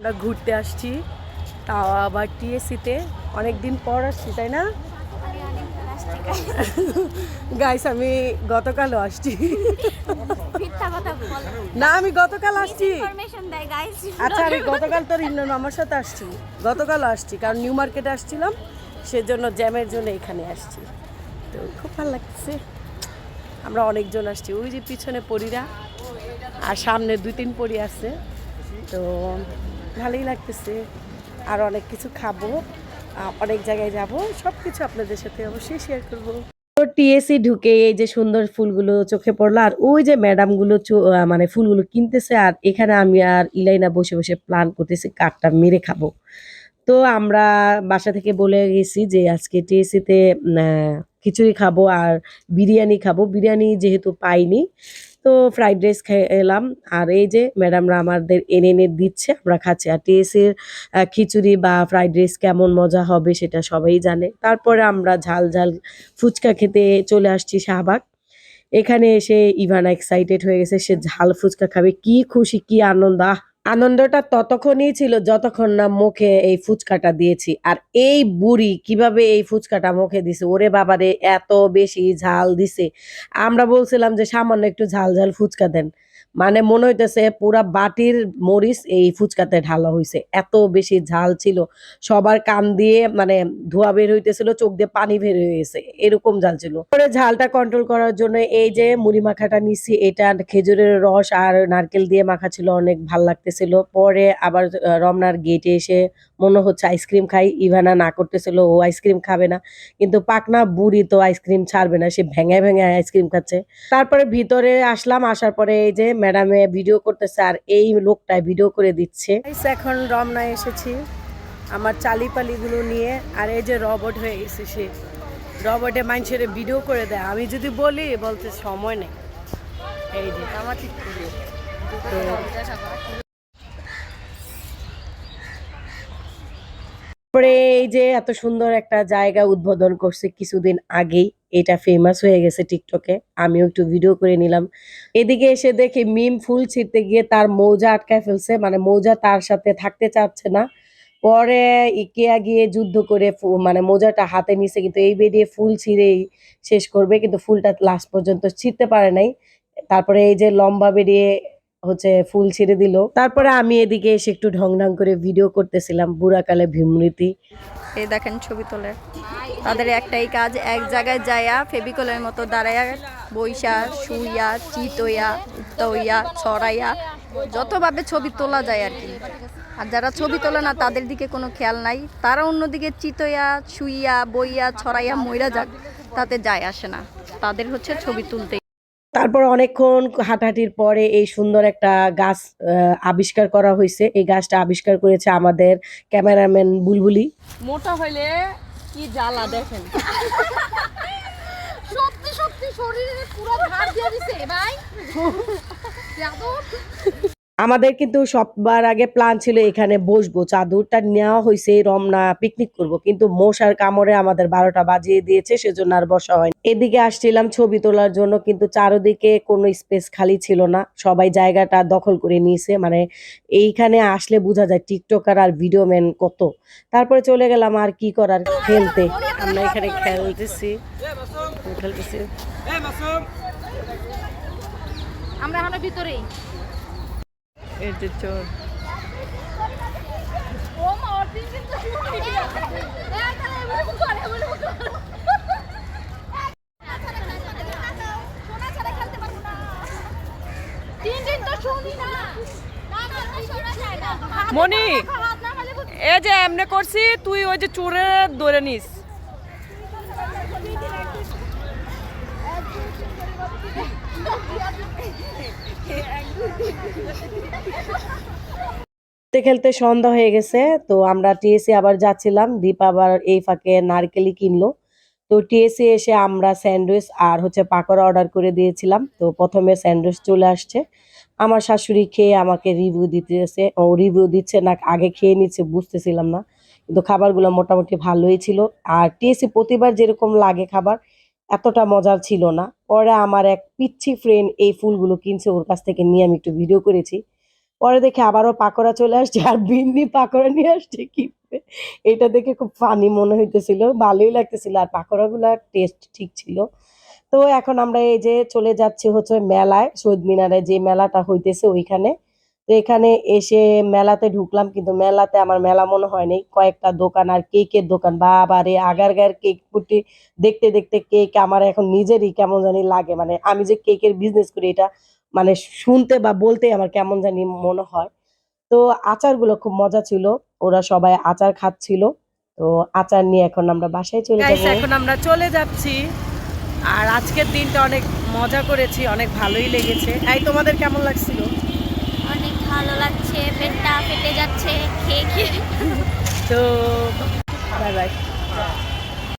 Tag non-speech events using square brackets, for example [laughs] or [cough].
আমরা ঘুরতে আসছি তাও আবার টিএসসিতে। অনেক দিন পর আসছি তাই না? গাইস আমি গতকালও আসছি। না আমি গতকাল আসছি। আচ্ছা আমি গতকাল তোর ইন্দ্রন আমার সাথে আসছি। গতকালও আসছি কারণ নিউ মার্কেটে আসছিলাম সেজন্য জ্যামের জন্য এখানে আসছি। তো খুব ভালো লাগছে। আমরা অনেকজন আসছি। ওই যে পিছনে পরীরা আর সামনে দুই তিন পরি আছে। তো ভালোই লাগতেছে। আর অনেক কিছু খাব অনেক জায়গায় যাব সব কিছু আপনাদের সাথে অবশ্যই শেয়ার করব। টিএসসি ঢুকে এই যে সুন্দর ফুলগুলো চোখে পড়ল, আর ওই যে ম্যাডামগুলো মানে ফুলগুলো কিনতেছে, আর এখানে আমি আর ইলাইনা বসে বসে প্ল্যান করতেছি কাঠটা মেরে খাব। তো আমরা বাসা থেকে বলে গেছি যে আজকে টিএসসিতে খিচুড়ি খাব আর বিরিয়ানি খাব। বিরিয়ানি যেহেতু পাইনি তো ফ্রাইড রাইস খেয়ে এলাম। আর এই যে ম্যাডামরা আমাদের এনে এনে দিচ্ছে, আমরা খাচ্ছি। আর টিএসের খিচুড়ি বা ফ্রাইড রাইস কেমন মজা হবে সেটা সবাই জানে। তারপরে আমরা ঝাল ঝাল ফুচকা খেতে চলে আসছি শাহবাগ। এখানে এসে ইভানা এক্সাইটেড হয়ে গেছে। সে ঝাল ফুচকা খাবে। কি খুশি, কি আনন্দ। আহ আনন্দটা ততক্ষণই ছিল যতক্ষণ না মুখে এই ফুচকাটা দিয়েছি। আর এই বুড়ি কীভাবে এই ফুচকাটা মুখে দিছে? ওরে বাবারে, এত বেশি ঝাল দিছে। আমরা বলছিলাম যে সামান্য একটু ঝাল ঝাল ফুচকা দেন। মানে মনে হইতেছে পুরা বাটির মরিচ এই ফুচকাতে ঢালা হয়েছে এত বেশি ঝাল ছিল। সবার কান দিয়ে মানে ধোয়া বের হইতেছিল, চোখ দিয়ে পানি বের হয়ে গেছে এরকম ঝাল ছিল। পরে ঝালটা কন্ট্রোল করার জন্য এই যে মুড়ি মাখাটা নিছি, এটা খেজুরের রস আর নারকেল দিয়ে মাখা ছিল, অনেক ভালো লাগতেছিল। পরে আবার রমনার গেটে এসে মনে হচ্ছে আইসক্রিম খাই। ইভানা না করতেছিল, ও আইসক্রিম খাবে না। কিন্তু পাকনা বুড়ি তো আইসক্রিম ছাড়বে না, সে ভেঙে ভেঙে আইসক্রিম খাচ্ছে। তারপরে ভিতরে আসলাম, আসার পরে এই যে ম্যাডামে ভিডিও করতেছে আর এই লোকটা ভিডিও করে দিচ্ছে। এখন রমনায় এসেছি। আমার চালিপালিগুলো নিয়ে, আর এই যে রবট হয়ে গেছে সে। রবটে মানুষের ভিডিও করে দেয়। আমি যদি বলি, বলতে সময় নেই। এই যে। আমার ঠিক করে তো তারপরে এই যে এত সুন্দর একটা জায়গা উদ্বোধন করছে কিছুদিন আগেই, এটা ফেমাস হয়ে গেছে টিকটকে আমিও একটু ভিডিও করে নিলাম। এদিকে এসে দেখি মিম ফুল ছিঁড়তে গিয়ে তার মৌজা আটকায় ফেলছে মানে মৌজা তার সাথে থাকতে চাচ্ছে না। পরে ইকেয়া গিয়ে যুদ্ধ করে মানে মোজাটা হাতে নিছে, কিন্তু এই বেরিয়ে ফুল ছিঁড়েই শেষ করবে, কিন্তু ফুলটা লাস্ট পর্যন্ত ছিঁড়তে পারে নাই। তারপরে এই যে লম্বা বেরিয়ে হচ্ছে ফুল ছিঁড়ে দিল। তারপরে আমি এদিকে এসে একটু ঢং ঢং করে ভিডিও করতেছিলাম, বুড়াকালে ভীমৃতি এই দেখেন ছবি তোলে। তাদের একটাই কাজ, এক জায়গায় যায়া ফেবিকলের মতো দাঁড়ায়া বইসা, শুইয়া, চিতইয়া, উত্তইয়া, ছড়াইয়া, যতভাবে ছবি তোলা যায় আর কি। আর যারা ছবি তোলে না, তাদের দিকে কোনো খেয়াল নাই। তারা অন্যদিকে চিতইয়া, শুইয়া, বইয়া, ছড়াইয়া মইরা যাক, তাতে যায় আসে না। তাদের হচ্ছে ছবি তুলতে তারপর অনেকক্ষণ হাঁটাহাঁটির পরে এই সুন্দর একটা গাছ আহ, আবিষ্কার করা হয়েছে। এই গাছটা আবিষ্কার করেছে আমাদের ক্যামেরাম্যান বুলবুলি। মোটা হইলে কি জ্বালা দেখেন। [laughs] সত্যি সত্যি শরীরে পুরো ভার দিয়ে দিছে ভাই। [laughs] যাদব আমাদের কিন্তু সববার আগে প্ল্যান ছিল এখানে বসবো। চাদরটা নেওয়া হয়েছে রমনা পিকনিক করব। কিন্তু মশার কামড়ে আমাদের বারোটা বাজিয়ে দিয়েছে, সেজন্য আর বসা হয়নি। এদিকে আসছিলাম ছবি তোলার জন্য, কিন্তু চারদিকে কোনো স্পেস খালি ছিল না। সবাই জায়গাটা দখল করে নিয়েছে। মানে এইখানে আসলে বোঝা যায় টিকটকার আর ভিডিও ম্যান কত। তারপরে চলে গেলাম আর কি করার খেলতে। আমরা এখানে খেলতেছি। খেলতেছি। আমরা ভিতরেই। এই যে এই মনি হাত না মারলে বুঝ- এ যে এমনে করছি, তুই ওই যে চোরে ধরে নিস। খেলতে খেলতে সন্ধ্যা হয়ে গেছে, তো আমরা টিএসসি আবার যাচ্ছিলাম। দীপ আবার এই ফাঁকে নারকেলই কিনলো। তো টিএসসি এসে আমরা স্যান্ডউইচ আর হচ্ছে পাকোড়া অর্ডার করে দিয়েছিলাম। তো প্রথমে স্যান্ডউইচ চলে আসছে। আমার শাশুড়ি খেয়ে আমাকে রিভিউ দিতেছে। ও রিভিউ দিচ্ছে না, আগে খেয়ে নিচ্ছে, বুঝতেছিলাম না। কিন্তু খাবারগুলো মোটামুটি ভালোই ছিল। আর টিএসসি প্রতিবার যেরকম লাগে খাবার এতটা মজার ছিল না। পরে আমার এক পিচ্ছি ফ্রেন্ড এই ফুলগুলো কিনছে, ওর কাছ থেকে নিয়ে আমি একটু ভিডিও করেছি। পরে দেখে আবারও পাকোড়া চলে আসছে আর বিন্নি পাকোড়া নিয়ে আসছে কি এটা দেখে খুব ফানি মনে হইতেছিল, ভালোই লাগতেছিল আর পাকোড়াগুলো টেস্ট ঠিক ছিল। তো এখন আমরা এই যে চলে যাচ্ছি হচ্ছে মেলায়, শহীদ মিনারে যে মেলাটা হইতেছে ওইখানে। তো এখানে এসে মেলাতে ঢুকলাম কিন্তু মেলাতে আমার মেলা মনে হয়নি কয়েকটা দোকান আর কেকের দোকান। বাবারে আগার গায়ের কেক পুটি দেখতে দেখতে কেক আমার এখন নিজেরই কেমন জানি লাগে। মানে আমি যে কেকের বিজনেস করি এটা মানে শুনতে বা বলতে আমার কেমন জানি মনে হয়। তো আচারগুলো খুব মজা ছিল। ওরা সবাই আচার খাচ্ছিল। তো আচার নিয়ে এখন আমরা বাসায় চলে যাব। এখন আমরা চলে যাচ্ছি। আর আজকের দিনটা অনেক মজা করেছি অনেক ভালোই লেগেছে। এই তোমাদের কেমন লাগছিল? ভালো লাগছে পেটটা ফেটে যাচ্ছে খেয়ে খেয়ে। [laughs] তো বাই বাই